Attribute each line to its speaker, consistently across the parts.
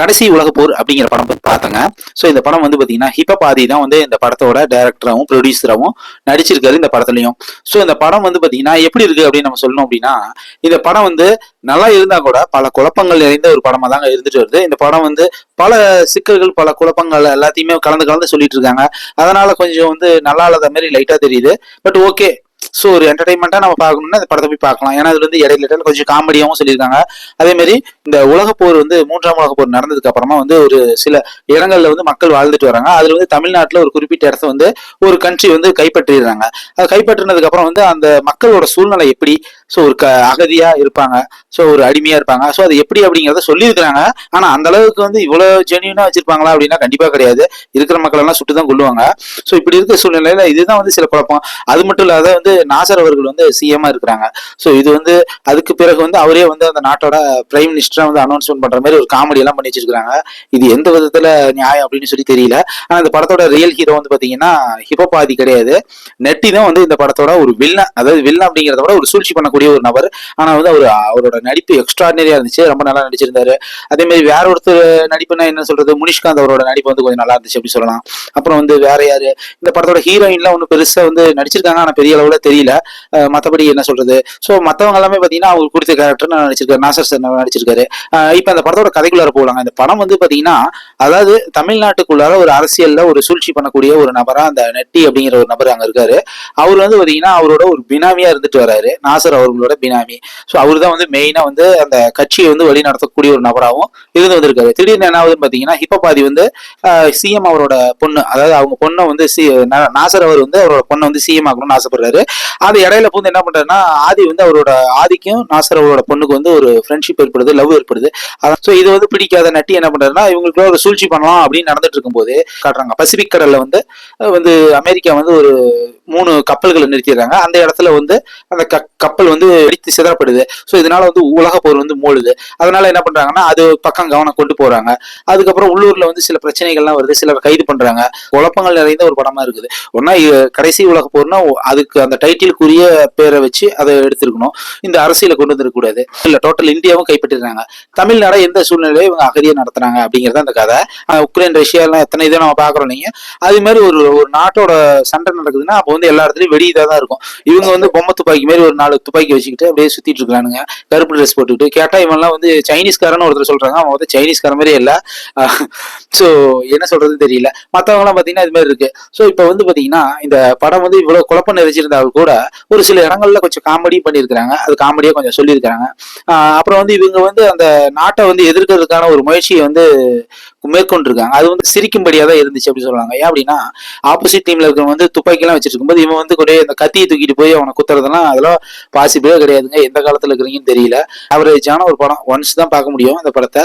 Speaker 1: கடைசி உலக போர் அப்படிங்கிற படம் போய் பார்த்தேங்க. ஸோ இந்த படம் வந்து பார்த்தீங்கன்னா ஹிப்பாதி தான் வந்து இந்த படத்தோட டைரக்டராகவும் ப்ரொடியூசராகவும் நடிச்சிருக்காரு இந்த படத்துலையும். ஸோ இந்த படம் வந்து பார்த்தீங்கன்னா எப்படி இருக்கு அப்படின்னு நம்ம சொல்லணும் அப்படின்னா இந்த படம் வந்து நல்லா இருந்தா கூட பல குழப்பங்கள் நிறைந்த ஒரு படமா தாங்க இருந்துட்டு வருது. இந்த படம் வந்து பல சிக்கல்கள் பல குழப்பங்கள் எல்லாத்தையுமே கலந்து கலந்து சொல்லிட்டு இருக்காங்க. அதனால கொஞ்சம் வந்து நல்லா இல்லாத மாதிரி லைட்டா தெரியுது. பட் ஓகே ஸோ ஒரு என்டர்டைன்மெண்ட்டாக நம்ம பார்க்கணும்னா இந்த படத்தை போய் பார்க்கலாம். ஏன்னா அதுல வந்து இடையில இடையில கொஞ்சம் காமெடியாகவும் சொல்லியிருக்காங்க. அதே மாதிரி இந்த உலகப் போர் வந்து மூன்றாம் உலகப்போர் நடந்ததுக்கு அப்புறமா வந்து ஒரு சில இடங்கள்ல வந்து மக்கள் வாழ்ந்துட்டு வராங்க. அதுல வந்து தமிழ்நாட்டில் ஒரு குறிப்பிட்ட இடத்த வந்து ஒரு கண்ட்ரி வந்து கைப்பற்றிடுறாங்க அது கைப்பற்றினதுக்கு அப்புறம் வந்து அந்த மக்களோட சூழ்நிலை எப்படி? ஸோ ஒரு க அகதியா இருப்பாங்க. ஸோ ஒரு அடிமையா இருப்பாங்க. ஸோ அது எப்படி அப்படிங்கிறத சொல்லியிருக்கிறாங்க. ஆனா அந்த அளவுக்கு வந்து இவ்வளவு ஜெனியூனாக வச்சிருப்பாங்களா அப்படின்னா கண்டிப்பா கிடையாது. இருக்கிற மக்கள் எல்லாம் சுட்டு தான் கொள்ளுவாங்க ஸோ இப்படி இருக்க சூழ்நிலையில இதுதான் வந்து சில குழப்பம். அது மட்டும் இல்லாத வந்து நாசர் அவர்கள் வந்து சிஎம்மா இருக்கிறாங்க. ஸோ இது வந்து அதுக்கு பிறகு வந்து அவரே வந்து அந்த நாட்டோட பிரைம் மினிஸ்டரா வந்து அனௌன்ஸ்மெண்ட் பண்ற மாதிரி ஒரு காமெடி எல்லாம் பண்ணி வச்சிருக்காங்க இது எந்த விதத்துல நியாயம் அப்படின்னு சொல்லி தெரியல. ஆனா இந்த படத்தோட ரியல் ஹீரோ வந்து பாத்தீங்கன்னா ஹிபபாதி கிடையாது. நெட்டி தான் வந்து இந்த படத்தோட ஒரு வில்லன் அதாவது வில்லன் அப்படிங்கிறத விட ஒரு சூழ்ச்சி பண்ணக்கூடிய ஒரு நபர். ஆனா வந்து அவர் அவரோட நடிப்பு எக்ஸ்ட்ராடினரியா இருந்துச்சு. ரொம்ப நல்லா நடிச்சிருந்தாரு. அதே மாதிரி வேற ஒருத்தர் நடிப்புனா என்ன சொல்றது? முனிஷ்காந்த் அவரோட நடிப்பு வந்து கொஞ்சம் நல்லா இருந்துச்சு அப்படி சொல்லலாம். அப்புறம் வந்து வேற யாரு? இந்த படத்தோட ஹீரோயின்லாம் ஒன்றும் பெருசா வந்து நடிச்சிருக்காங்க. ஆனா பெரிய அளவுல தெரியல. மற்றபடி என்ன சொல்றது? ஸோ மற்றவங்க எல்லாமே பார்த்தீங்கன்னா அவங்களுக்கு கொடுத்த கேரக்டர் நான் நடிச்சிருக்காரு. நாசர் சார் நடிச்சிருக்காரு. இப்போ அந்த படத்தோட கதைக்குள்ளார போகலாங்க இந்த படம் வந்து பார்த்தீங்கன்னா அதாவது தமிழ்நாட்டுக்குள்ளார ஒரு அரசியலில் ஒரு சூழ்ச்சி பண்ணக்கூடிய ஒரு நபராக அந்த நெட்டி அப்படிங்கிற ஒரு நபர் அங்கே இருக்காரு. அவர் வந்து பார்த்தீங்கன்னா அவரோட ஒரு பினாமியாக இருந்துட்டு வராரு. நாசர் அவர்களோட பினாமி. ஸோ அவர் தான் வந்து மெயினாக வந்து அந்த கட்சியை வந்து வழி நடத்தக்கூடிய ஒரு நபராகவும் இருந்து வந்திருக்காரு. திடீர்னு என்ன ஆகுதுன்னு பார்த்தீங்கன்னா ஹிப்பபாதி வந்து சிஎம் அவரோட பொண்ணு அதாவது அவங்க பொண்ணை வந்து சி நாசர் அவர் வந்து அவரோட பொண்ணை வந்து சிஎம் ஆகணும்னு ஆசைப்படுறாரு. அது இடையில பூந்து என்ன பண்றாருன்னா ஆதி வந்து அவரோட ஆதிக்கும் நாசர் அவரோட பொண்ணுக்கு வந்து ஒரு ஃப்ரெண்ட்ஷிப் ஏற்படுது லவ் ஏற்படுது. ஸோ இது வந்து பிடிக்காத நட்டி என்ன பண்றாருன்னா இவங்களுக்கு ஒரு சூழ்ச்சி பண்ணலாம் அப்படின்னு நடந்துட்டு இருக்கும்போது காட்டுறாங்க. பசிபிக் கடல்ல வந்து வந்து அமெரிக்கா வந்து ஒரு மூணு கப்பல்களை நிறுத்திடுறாங்க. அந்த இடத்துல வந்து அந்த க- கப்பல் வந்து வெடித்து சிதறப்படுது. ஸோ இதனால வந்து உலக போர் வந்து மூழுது அதனால என்ன பண்றாங்கன்னா அது பக்கம் கவனம் கொண்டு போறாங்க. அதுக்கப்புறம் உள்ளூர்ல வந்து சில பிரச்சனைகள்லாம் வருது. சிலர் கைது பண்றாங்க. குழப்பங்கள் நிறைந்த ஒரு படமா இருக்குது. ஒன்னா கடைசி உலக போர்னா அதுக்கு அந்த டைட்டிலுக்குரிய பேரை வச்சு அதை எடுத்திருக்கணும். இந்த அரசியலை கொண்டு வந்துடக்கூடாது இல்ல டோட்டல் இந்தியாவும் கைப்பற்றிருக்காங்க. தமிழ்நாட எந்த சூழ்நிலையில இவங்க அகதியை நடத்துறாங்க அப்படிங்கிறது அந்த கதை. உக்ரைன் ரஷ்யா எல்லாம் எத்தனை இதை நம்ம பாக்குறோம் நீங்க அது மாதிரி ஒரு ஒரு நாட்டோட சண்டை நடக்குதுன்னா அப்போ வந்து எல்லா இடத்துலயும் வெடி இதாக தான் இருக்கும். இவங்க வந்து பொம்மை துப்பாக்கி மாதிரி ஒரு நாலு துப்பாக்கி வச்சுக்கிட்டு அப்படியே சுத்திட்டு இருக்கானுங்க. கருப்பு ட்ரெஸ் போட்டுக்கிட்டு. கேட்டா இவன்லாம் வந்து சைனீஸ்காரன்னு ஒருத்தர் சொல்றாங்க. அவன் வந்து சைனீஸ்கார மாதிரியே இல்ல. ஸோ என்ன சொல்றதுன்னு தெரியல. மத்தவங்க எல்லாம் பாத்தீங்கன்னா இது மாதிரி இருக்கு. ஸோ இப்போ வந்து பாத்தீங்கன்னா இந்த படம் வந்து இவ்வளவு குழப்பம் இருந்தாலும் கூட ஒரு சில இடங்கள்ல கொஞ்சம் காமெடி பண்ணியிருக்கிறாங்க. அது காமெடியா கொஞ்சம் சொல்லியிருக்கிறாங்க. அப்புறம் வந்து இவங்க வந்து அந்த நாட்டை வந்து எதிர்க்கிறதுக்கான ஒரு முயற்சியை வந்து மேற்கொண்டிருக்காங்க. அது வந்து சிரிக்கும்படியா தான் இருந்துச்சு அப்படின்னு சொல்லுவாங்க. ஏன் அப்படின்னா ஆப்போசிட் டீம்ல இருக்கிறவங்க வந்து துப்பாக்கிலாம் எல்லாம் வச்சிட்டு இருக்கும்போது இவன் வந்து கூட அந்த கத்தியை தூக்கிட்டு போய் அவனை குத்துறதெல்லாம் அதெல்லாம் பாசிபிளே கிடையாதுங்க. எந்த காலத்துல இருக்கிறீங்கன்னு தெரியல. அவரேஜான ஒரு படம். ஒன்ஸ் தான் பார்க்க முடியும் அந்த படத்தை.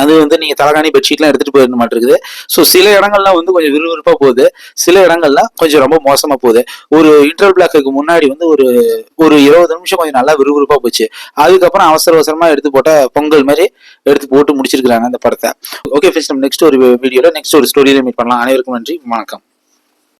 Speaker 1: அது வந்து நீங்க தலகாணி பெட்ஷீட்லாம் எடுத்துட்டு போயிட மாட்டிருக்குது ஸோ சில இடங்கள்லாம் வந்து கொஞ்சம் விறுவிறுப்பா போகுது. சில இடங்கள்லாம் கொஞ்சம் ரொம்ப மோசமா போகுது. ஒரு இன்டர் பிளாக்குக்கு முன்னாடி வந்து ஒரு ஒரு இருபது நிமிஷம் கொஞ்சம் நல்லா விறுவிறுப்பா போச்சு. அதுக்கப்புறம் அவசர அவசரமா எடுத்து போட்ட பொங்கல் மாதிரி எடுத்து போட்டு முடிச்சிருக்கிறாங்க அந்த படத்தை. ஓகே ஃபிஸ் நம்ம நெக்ஸ்ட் ஒரு வீடியோல நெக்ஸ்ட் ஒரு ஸ்டோரியில மீட் பண்ணலாம். அனைவருக்கும் நன்றி. வணக்கம்.